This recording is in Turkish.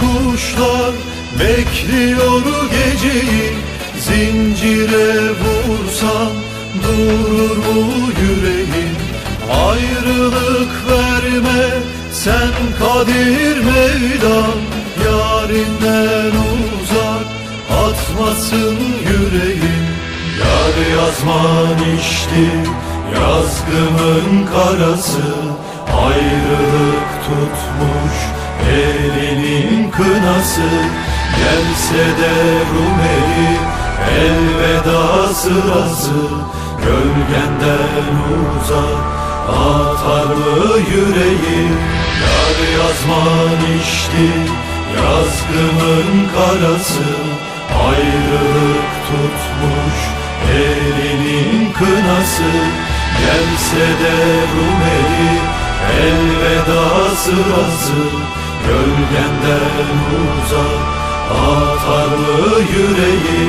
kuşlar bekliyor geceyi. Zincire vursam durur mu yüreğim Ayrılık verme sen kadir meydan. Yarinden uzak atmasın yüreğim Yar yazman içti yazgımın karası. Ayrılık kınası Gelse de Rumeli elveda sırası Gölgenden uzak atar mı yüreğim Yar yazman içti yazgımın karası. Ayrılık tutmuş elinin kınası. Gelse de Rumeli elveda sırası Gölgenden uzak atar mı yüreğim